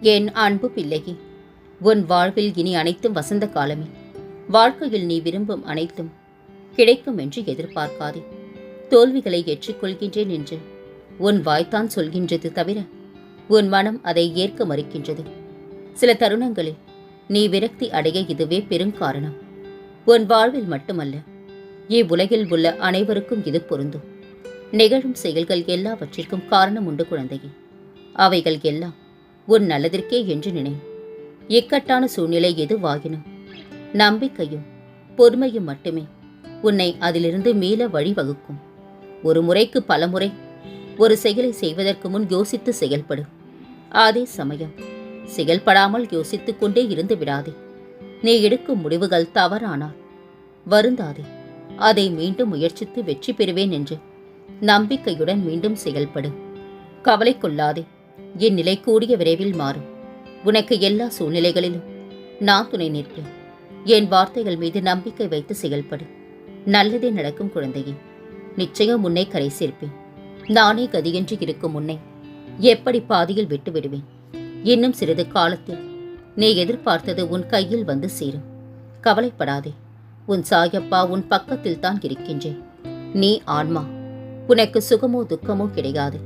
என் அன்பு பிள்ளையே உன் வாழ்வில் இனி அனைத்தும் வசந்த காலமே. வாழ்க்கையில் நீ விரும்பும் அனைத்தும் கிடைக்கும் என்று எதிர்பார்க்காதே. தோல்விகளை ஏற்றுக்கொள்கின்றேன் என்று உன் வாய்த்தான் சொல்கின்றது தவிர உன் மனம் அதை ஏற்க மறுக்கின்றது. சில தருணங்களில் நீ விரக்தி அடைய இதுவே பெருங்காரணம் உன் வாழ்வில் மட்டுமல்ல இவ்வுலகில் உள்ள அனைவருக்கும் இது பொருந்தும். நிகழும் செயல்கள் எல்லாவற்றிற்கும் காரணம் உண்டு குழந்தையே. அவைகள் எல்லாம் உன் நல்லதிற்கே என்று நினை. இக்கட்டான சூழ்நிலை எதுவாகினும் நம்பிக்கையும் பொறுமையும் மட்டுமே உன்னை அதிலிருந்து மீள வழிவகுக்கும். ஒரு முறைக்கு பலமுறை ஒரு செயலை செய்வதற்கு முன் யோசித்து செயல்படு. அதே சமயம் செயல்படாமல் யோசித்துக் கொண்டே இருந்து விடாதே. நீ எடுக்கும் முடிவுகள் தவறானால் வருந்தாதே. அதை மீண்டும் முயற்சித்து வெற்றி பெறுவேன் என்று நம்பிக்கையுடன் மீண்டும் செயல்படு. கவலை கொள்ளாதே. என் நிலை கூடிய விரைவில் மாறும். உனக்கு எல்லா சூழ்நிலைகளிலும் நான் துணை நிற்பேன். என் வார்த்தைகள் மீது நம்பிக்கை வைத்து செயல்படு. நல்லதே நடக்கும் குழந்தையே. நிச்சயம் உன்னை கரை சேர்ப்பேன். நானே கதியின்றி இருக்கும் உன்னை எப்படி பாதியில் விட்டு விடுவேன்? இன்னும் சிறிது காலத்தில் நீ எதிர்பார்த்தது உன் கையில் வந்து சேரும். கவலைப்படாதே. உன் சாயப்பா உன் பக்கத்தில் தான் இருக்கின்றேன். நீ ஆன்மா. உனக்கு சுகமோ துக்கமோ கிடையாது.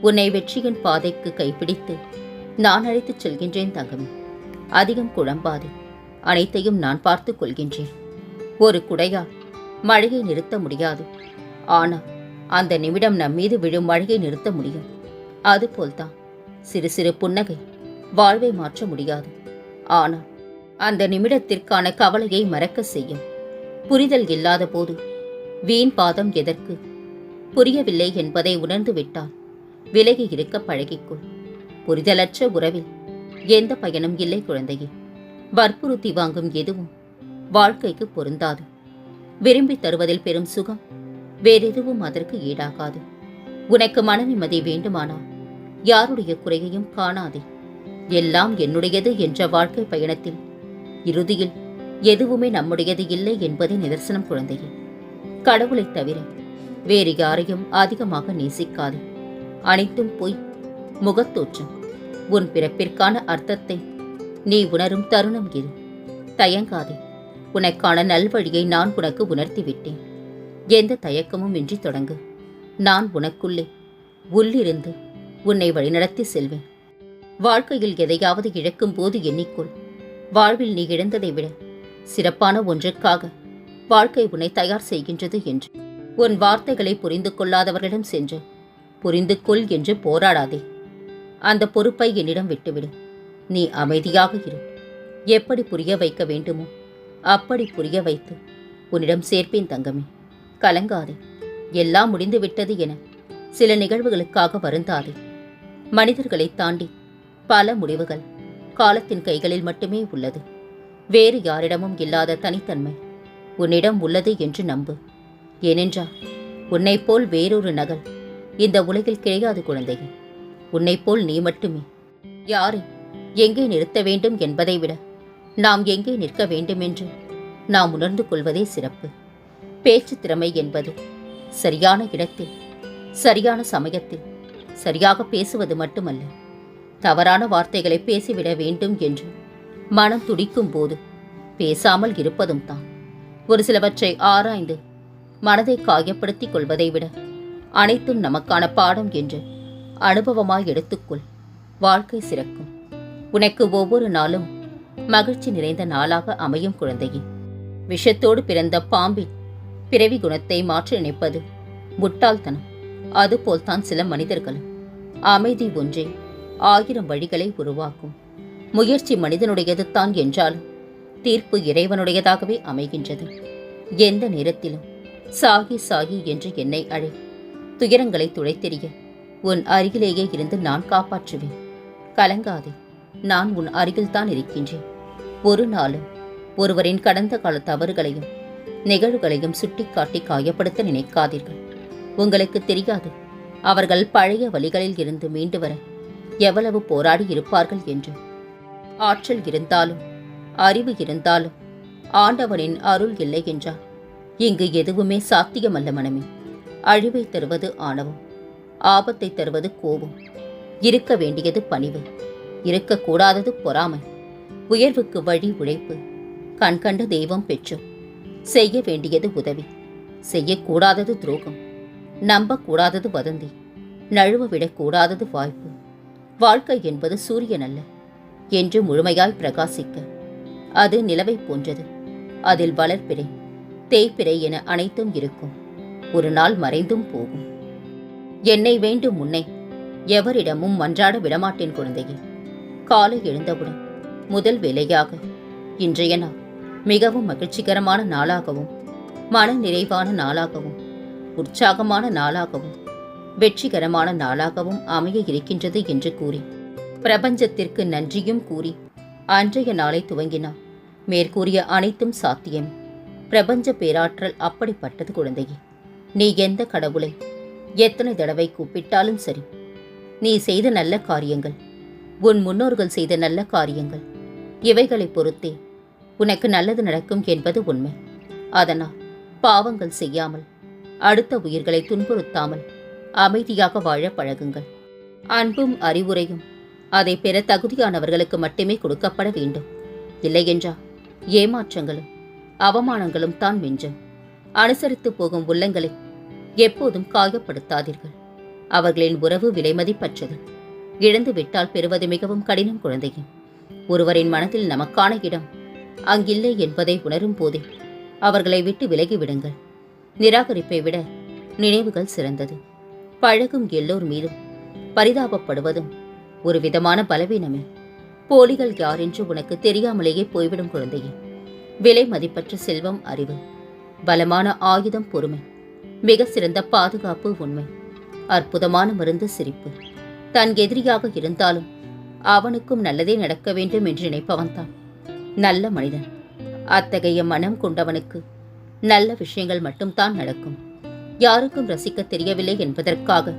உன்னை வெற்றியின் பாதைக்கு கைப்பிடித்து நான் அழைத்துச் செல்கின்றேன் தங்கமே. அதிகம் குழம்பாதே அனைத்தையும் நான் பார்த்துக் கொள்கின்றேன். ஒரு குடையால் மழையை நிறுத்த முடியாது. ஆனால் அந்த நிமிடம் நம் மீது விழும் மழையை நிறுத்த முடியும். அதுபோல்தான் சிறு சிறு புன்னகை வாழ்வை மாற்ற முடியாது. ஆனால் அந்த நிமிடத்திற்கான கவலையை மறக்க செய்யும். புரிதல் இல்லாத போது வீண் பாதம் எதற்கு? புரியவில்லை என்பதை உணர்ந்து விட்டால் விலகி இருக்க பழகிக்கொள். புரிதலற்ற உறவில் எந்த பயனும் இல்லை குழந்தையே. வற்புறுத்தி வாங்கும் எதுவும் வாழ்க்கைக்கு பொருந்தாது. விரும்பி தருவதில் பெரும் சுகம் வேறெதுவும் அதற்கு ஈடாகாது. உனக்கு மன நிம்மதி வேண்டுமானால் யாருடைய குறையையும் காணாதே. எல்லாம் என்னுடையது என்ற வாழ்க்கை பயணத்தில் இறுதியில் எதுவுமே நம்முடையது இல்லை என்பதே நிதர்சனம் குழந்தையே. கடவுளைத் தவிர வேறு யாரையும் அதிகமாக நேசிக்காதே. அனைத்தும் பொய் முகத்தோற்றம் உன் பிறப்பிற்கான அர்த்தத்தை நீ உணரும் தருணம் இது. தயங்காதே. உனக்கான நல்வழியை நான் உனக்கு உணர்த்திவிட்டேன். எந்த தயக்கமும் இன்றி தொடங்கு. நான் உனக்குள்ளே உள்ளிருந்து உன்னை வழிநடத்தி செல்வேன். வாழ்க்கையில் எதையாவது இழக்கும் போது எண்ணிக்கொள். வாழ்வில் நீ இழந்ததை விட சிறப்பான ஒன்றுக்காக வாழ்க்கை உன்னை தயார் செய்கின்றது என்று. உன் வார்த்தைகளை புரிந்து கொள்ளாதவர்களிடம் சென்று புரிந்து கொள் என்று போராடாதே. அந்த பொறுப்பை என்னிடம் விட்டுவிடு. நீ அமைதியாக இரு. எப்படி புரிய வைக்க வேண்டுமோ அப்படி புரிய வைத்து உன்னிடம் சேர்ப்பேன் தங்கமே. கலங்காதே. எல்லாம் முடிந்து விட்டது என சில நிகழ்வுகளுக்காக வருந்தாதே. மனிதர்களைத் தாண்டி பல முடிவுகள் காலத்தின் கைகளில் மட்டுமே உள்ளது. வேறு யாரிடமும் இல்லாத தனித்தன்மை உன்னிடம் உள்ளது என்று நம்பு. ஏனென்றால் உன்னைப் போல் வேறொரு நகல் இந்த உலகில் கிடையாது குழந்தை உன்னைப் போல் நீ மட்டுமே. யாரை எங்கே நிறுத்த வேண்டும் என்பதை விட நாம் எங்கே நிற்க வேண்டும் என்று நாம் உணர்ந்து கொள்வதே சிறப்பு. பேச்சு திறமை என்பது சரியான இடத்தில் சரியான சமயத்தில் சரியாக பேசுவது மட்டுமல்ல. தவறான வார்த்தைகளை பேசிவிட வேண்டும் என்று மனம் துடிக்கும் போது பேசாமல் இருப்பதும் தான். ஒரு சிலவற்றை ஆராய்ந்து மனதை காயப்படுத்திக் கொள்வதை விட அனைத்தும் நமக்கான பாடம் என்று அனுபவமாய் எடுத்துக்கொள். வாழ்க்கை சிறக்கும். உனக்கு ஒவ்வொரு நாளும் மகிழ்ச்சி நிறைந்த நாளாக அமையும் குழந்தையே. விஷத்தோடு பிறந்த பாம்பின் பிறவி குணத்தை மாற்றி நினைப்பது முட்டாள்தனம். அதுபோல்தான் சில மனிதர்களும். அமைதி ஒன்றே ஆயிரம் வழிகளை உருவாக்கும். முயற்சி மனிதனுடையது தான் என்றாலும் தீர்ப்பு இறைவனுடையதாகவே அமைகின்றது. எந்த நேரத்திலும் சாகி சாகி என்று என்னை அழை. துயரங்களை துடைத்தெறிய உன் அருகிலேயே இருந்து நான் காப்பாற்றுவேன். கலங்காதே. நான் உன் அருகில்தான் இருக்கின்றேன். ஒரு நாளும் ஒருவரின் கடந்த கால தவறுகளையும் நிகழ்வுகளையும் சுட்டிக்காட்டி காயப்படுத்த நினைக்காதீர்கள். உங்களுக்கு தெரியாது அவர்கள் பழைய வழிகளில் இருந்து மீண்டு வர எவ்வளவு போராடி இருப்பார்கள் என்று. ஆற்றல் இருந்தாலும் அறிவு இருந்தாலும் ஆண்டவனின் அருள் இல்லை என்றால் இங்கு எதுவுமே சாத்தியமல்ல மனமே. அழிவை தருவது ஆணவம் ஆபத்தை தருவது கோபம். இருக்க வேண்டியது பணிவு இருக்கக்கூடாதது பொறாமை உயர்வுக்கு வழி உழைப்பு கண்கண்ட தெய்வம் பெற்றோம் செய்ய வேண்டியது உதவி செய்யக்கூடாதது துரோகம் நம்பக்கூடாதது வதந்தி நழுவ விடக்கூடாதது வாய்ப்பு. வாழ்க்கை என்பது சூரியன் அல்ல என்று முழுமையாய் பிரகாசிக்க. அது நிலவை போன்றது அதில் வளர்ப்பிறை தேய்ப்பிறை என அனைத்தும் இருக்கும். ஒரு நாள் மறைந்தும் போகும். என்னை வேண்டும் முன்னை எவரிடமும் மன்றாட விடமாட்டேன் குழந்தையே. காலை எழுந்தவுடன் முதல் வேலையாக இன்றைய நாள் மிகவும் மகிழ்ச்சிகரமான நாளாகவும் மன நிறைவான நாளாகவும் உற்சாகமான நாளாகவும் வெற்றிகரமான நாளாகவும் அமைய இருக்கின்றது என்று கூறி பிரபஞ்சத்திற்கு நன்றியும் கூறி அன்றைய நாளை துவங்கினார் மேற்கூறிய அனைத்தும் சாத்தியம். பிரபஞ்ச பேராற்றல் அப்படிப்பட்டது குழந்தையே. நீ எந்த கடவுளை? எத்தனை தடவை கூப்பிட்டாலும் சரி. நீ செய்த நல்ல காரியங்கள் உன் முன்னோர்கள் செய்த நல்ல காரியங்கள் இவைகளை பொறுத்தே உனக்கு நல்லது நடக்கும் என்பது உண்மை. அதனால் பாவங்கள் செய்யாமல் அடுத்த உயிர்களை துன்புறுத்தாமல் அமைதியாக வாழ பழகுங்கள். அன்பும் அறிவுரையும் அதை பெற தகுதியானவர்களுக்கு மட்டுமே கொடுக்கப்பட வேண்டும். இல்லையென்றால் ஏமாற்றங்களும் அவமானங்களும் தான் மிஞ்சும். அனுசரித்து போகும் உள்ளங்களை எப்போதும் காயப்படுத்தாதீர்கள். அவர்களின் உறவு விலைமதிப்பற்றது இழந்து விட்டால் பெறுவது மிகவும் கடினம் குழந்தையே. ஒருவரின் மனதில் நமக்கான இடம் அங்கில்லை என்பதை உணரும் போதே அவர்களை விட்டு விலகிவிடுங்கள். நிராகரிப்பை விட நினைவுகள் சிறந்தது. பழகும் எல்லோர் மீதும் பரிதாபப்படுவதும் ஒரு விதமான பலவீனமே. போலிகள் யார் என்று உனக்கு தெரியாமலேயே போய்விடும் குழந்தையே. விலை மதிப்பற்ற செல்வம் அறிவு. பலமான ஆயுதம் பொறுமை. மிக சிறந்த பாதுகாப்பு உண்மை. அற்புதமான மருந்து சிரிப்பு. தன் எதிரியாக இருந்தாலும் அவனுக்கும் நல்லதே நடக்க வேண்டும் என்று நினைப்பவன்தான் நல்ல மனிதன். அத்தகைய மனம் கொண்டவனுக்கு நல்ல விஷயங்கள் மட்டும்தான் நடக்கும். யாருக்கும் ரசிக்க தெரியவில்லை என்பதற்காக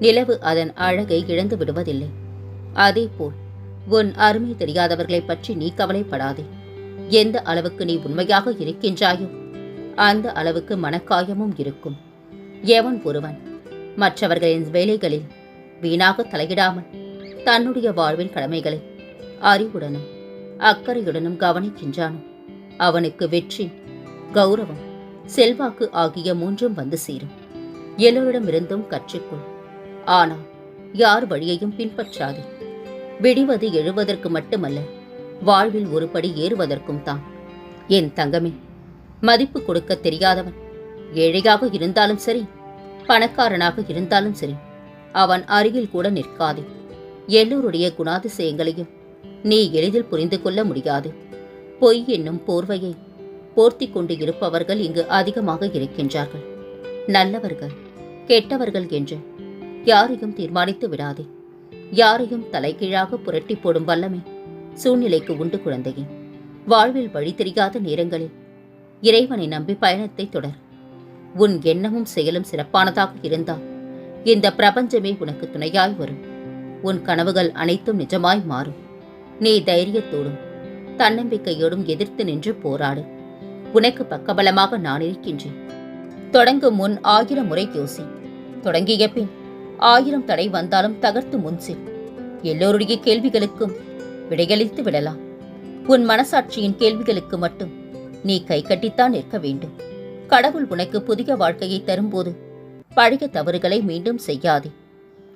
நிலவு அதன் அழகை இழந்து விடுவதில்லை. அதேபோல் உன் அருமை தெரியாதவர்களைப் பற்றி நீ கவலைப்படாதே. எந்த அளவுக்கு நீ உண்மையாக இருக்கின்றாயோ அந்த அளவுக்கு மனக்காயமும் இருக்கும். எவன் ஒருவன் மற்றவர்களின் வேலைகளில் வீணாக தலையிடாமல் தன்னுடைய வாழ்வின் கடமைகளை அறிவுடனும் அக்கறையுடனும் கவனிக்கின்றானோ? அவனுக்கு வெற்றி கௌரவம் செல்வாக்கு ஆகிய மூன்றும் வந்து சேரும். எல்லோரிடமிருந்தும் கற்றுக்கொள். ஆனால் யார் வழியையும் பின்பற்றாதே. விடிவது எழுவதற்கு மட்டுமல்ல வாழ்வில் ஒருபடி ஏறுவதற்கும் தான். என் தங்கமே மதிப்பு கொடுக்க தெரியாதவன். ஏழையாக இருந்தாலும் சரி பணக்காரனாக இருந்தாலும் சரி அவன் அருகில் கூட நிற்காது. எல்லோருடைய குணாதிசயங்களையும் நீ எளிதில் புரிந்து கொள்ள முடியாது. பொய் என்னும் போர்வையை போர்த்தி கொண்டு இருப்பவர்கள் இங்கு அதிகமாக இருக்கின்றார்கள். நல்லவர்கள் கெட்டவர்கள் என்று யாரையும் தீர்மானித்து விடாதே. யாரையும் தலைகீழாக புரட்டி போடும் வல்லமை சூழ்நிலைக்கு உண்டு குழந்தையே. வாழ்வில் வழி தெரியாத நேரங்களில் இறைவனை நம்பி பயணத்தை தொடர். உன் எண்ணமும் செயலும் சிறப்பானதாக இருந்தால் இந்த பிரபஞ்சமே உனக்கு துணையாய் வரும். உன் கனவுகள் அனைத்தும் நிஜமாய் மாறும். நீ தைரியத்தோடும் தன்னம்பிக்கையோடும் எதிர்த்து நின்று போராடு. உனக்கு பக்கபலமாக நான் இருக்கின்றேன். தொடங்கும் முன் ஆயிரம் முறை யோசி. தொடங்கிய பின் ஆயிரம் தடை வந்தாலும் தகர்த்து முன் செல். எல்லோருடைய கேள்விகளுக்கும் விடையளித்து விடலாம். உன் மனசாட்சியின் கேள்விகளுக்கு மட்டும் நீ கை கட்டித்தான் நிற்க வேண்டும். கடவுள் உனக்கு புதிய வாழ்க்கையை தரும்போது பழைய தவறுகளை மீண்டும் செய்யாதே.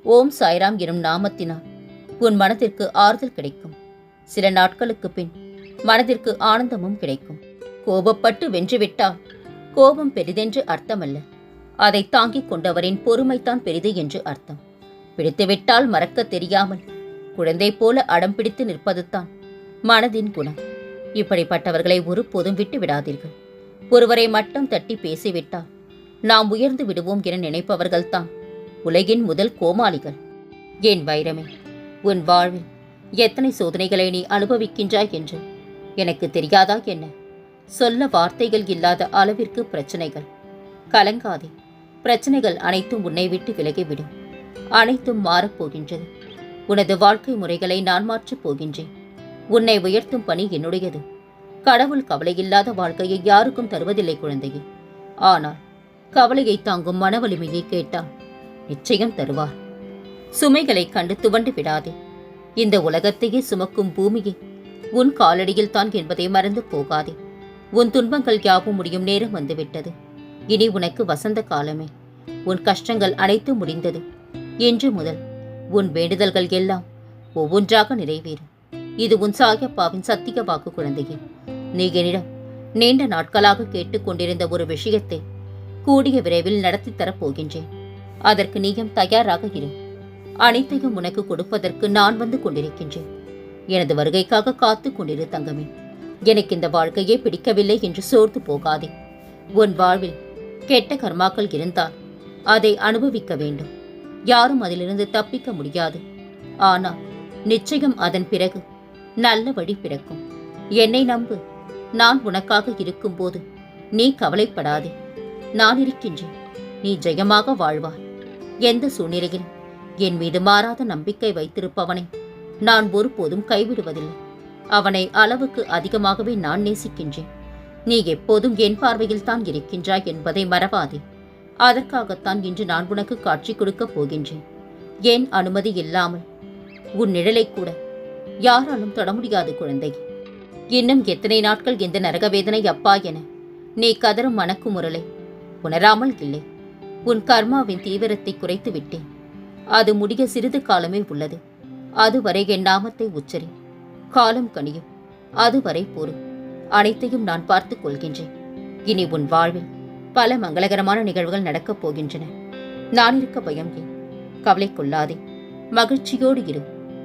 ஓம் சாய்ராம் எனும் நாமத்தினால் உன் மனதிற்கு ஆறுதல் கிடைக்கும். சில நாட்களுக்கு பின் மனதிற்கு ஆனந்தமும் கிடைக்கும். கோபப்பட்டு வென்றுவிட்டால் கோபம் பெரிதென்று அர்த்தமல்ல. அதை தாங்கிக் கொண்டவரின் பொறுமைத்தான் பெரிது என்று அர்த்தம். பிடித்துவிட்டால் மறக்கத் தெரியாமல் குழந்தை போல அடம் பிடித்து நிற்பதுதான் மனதின் குணம். இப்படிப்பட்டவர்களை ஒருபோதும் விட்டு விடாதீர்கள் ஒருவரை மட்டும் தட்டி பேசிவிட்டால் நாம் உயர்ந்து விடுவோம் என நினைப்பவர்கள்தான் உலகின் முதல் கோமாளிகள். என் வைரமே உன் வாழ்வில் எத்தனை சோதனைகளை நீ அனுபவிக்கின்றாய் என்று எனக்கு தெரியாதா என்ன? சொல்ல வார்த்தைகள் இல்லாத அளவிற்கு பிரச்சனைகள். கலங்காதே பிரச்சனைகள் அனைத்தும் உன்னை விட்டு விலகிவிடும். அனைத்தும் மாறப்போகின்றது உனது வாழ்க்கை முறைகளை நான் மாற்றப் போகின்றேன். உன்னை உயர்த்தும் பணி என்னுடையது. கடவுள் கவலையில்லாத வாழ்க்கையை யாருக்கும் தருவதில்லை குழந்தையே. ஆனால் கவலையை தாங்கும் மன வலிமையை கேட்டால் நிச்சயம் தருவார். சுமைகளை கண்டு துவண்டு விடாதே. இந்த உலகத்தையே சுமக்கும் பூமியே உன் காலடியில் தான் என்பதை மறந்து போகாதே. உன் துன்பங்கள் யாவும் முடியும் நேரம் வந்துவிட்டது. இனி உனக்கு வசந்த காலமே. உன் கஷ்டங்கள் அனைத்தும் முடிந்தது. இன்று முதல் உன் வேண்டுதல்கள் எல்லாம் ஒவ்வொன்றாக நிறைவேறும் இது உன் சாயப்பாவின் சத்திய வாக்கு குழந்தையே. நீ என்னிடம் நீண்ட நாட்களாக கேட்டுக்கொண்டிருந்த ஒரு விஷயத்தை கூடிய விரைவில் நடத்தித் தரப் போகின்றேன். அதற்கு நீயும் தயாராக இரு. அனைத்தையும் உனக்கு கொடுப்பதற்கு நான் வந்து கொண்டிருக்கின்றேன். எனது வருகைக்காக காத்து கொண்டிரு தங்கமே. எனக்கு இந்த வாழ்க்கையே பிடிக்கவில்லை என்று சோர்ந்து போகாதே. உன் வாழ்வில் கெட்ட கர்மாக்கள் இருந்தால் அதை அனுபவிக்க வேண்டும். யாரும் அதிலிருந்து தப்பிக்க முடியாது. ஆனால் நிச்சயம் அதன் பிறகு நல்ல வழி பிறக்கும். என்னை நம்பு. நான் உனக்காக இருக்கும்போது நீ கவலைப்படாதே. நான் இருக்கின்றேன். நீ ஜெயமாக வாழ்வாய். எந்த சூழ்நிலையில்? என் மீது மாறாத நம்பிக்கை வைத்திருப்பவனை நான் ஒருபோதும் கைவிடுவதில்லை. அவனை அளவுக்கு அதிகமாகவே நான் நேசிக்கின்றேன். நீ எப்போதும் என் பார்வையில் தான் இருக்கின்றாய் என்பதை மறவாதே. அதற்காகத்தான் இன்று நான் உனக்கு காட்சி கொடுக்கப் போகின்றேன். என் அனுமதி இல்லாமல் உன் நிழலை கூட யாராலும் தொட முடியாது குழந்தை. இன்னும் எத்தனை நாட்கள் இந்த நரகவேதனை அப்பா என? நீ கதரும் மணக்கு முரலை உணராமல் இல்லை. உன் கர்மாவின் தீவிரத்தை குறைத்து விட்டேன். அது முடிய சிறிது காலமே உள்ளது. அதுவரை என் நாமத்தை உச்சரி. காலம் கனியும். அதுவரை பொறு. அனைத்தையும் நான் பார்த்துக் கொள்கின்றேன். இனி உன் வாழ்வில் பல மங்களகரமான நிகழ்வுகள் நடக்கப் போகின்றன. நான் இருக்க பயம் ஏன்? கவலை கொள்ளாதே. மகிழ்ச்சியோடு இரு.